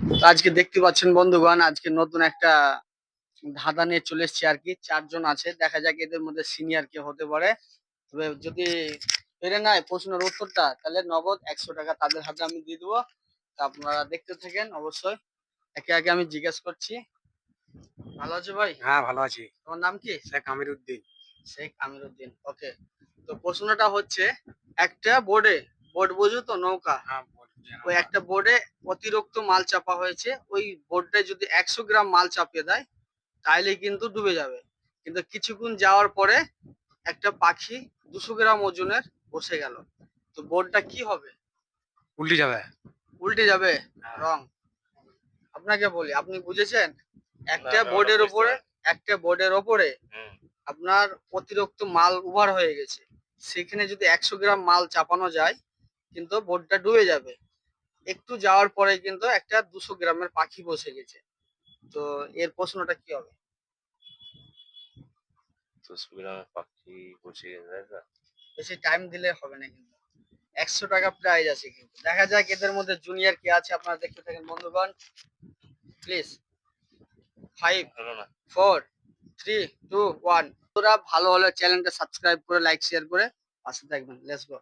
তো আজকে দেখতে পাচ্ছেন বন্ধুগণ আজকে নতুন একটা ধাঁধা নিয়ে চলে এসেছি আর কি। চারজন আছে দেখা যাক এদের মধ্যে সিনিয়র কে হতে পারে। তবে যদি পেরে নেয় প্রশ্নের উত্তরটা তাহলে নগদ একশো টাকা তাদের হাতে আমি দিয়ে দেবো। তা আপনারা দেখতে থাকেন অবশ্যই। একে একে আমি জিজ্ঞেস করছি। ভালো আছে ভাই? হ্যাঁ ভালো আছি। তোমার নাম কি? শেখ আমির উদ্দিন শেখ আমিরুদ্দিন ওকে। তো প্রশ্নটা হচ্ছে একটা বোর্ডে বোর্ড বুঝো তো নৌকা। হ্যাঁ ওই একটা বোর্ডে অতিরিক্ত মাল চাপা হয়েছে ওই বোর্ডটায় যদি একশো গ্রাম মাল চাপিয়ে দেয় তাহলে কিন্তু ডুবে যাবে। কিন্তু কিছুক্ষণ যাওয়ার পরে একটা পাখি দুশো গ্রাম ওজনের বসে গেল। তো বোর্ডটা কি হবে? উল্টে যাবে। উল্টে যাবে? হ্যাঁ। রং। আপনাকে বলি আপনি বুঝেছেন? একটা বোর্ডের উপরে একটা বোর্ডের ওপরে আপনার অতিরিক্ত মাল উভার হয়ে গেছে। সেখানে যদি একশো গ্রাম মাল চাপানো যায় কিন্তু বোর্ডটা ডুবে যাবে। একটু যাওয়ার পরে কিন্তু একটা দুশো গ্রামের পাখি বসে গেছে। তো এর প্রশ্নটা কি হবে? তো সুবিধামে পাখি বসে গেছে বেশি টাইম দিলে হবে না কিন্তু। একশো টাকা প্রাইজ আছে কিন্তু। দেখা যাক এদের মধ্যে জুনিয়র কে আছে আপনারা দেখতে থাকেন বন্ধুগণ। Please five four three two one তোরা ভালো হলে চ্যানেলটা সাবস্ক্রাইব করে লাইক শেয়ার করে পাশে থাকবেন। Let's go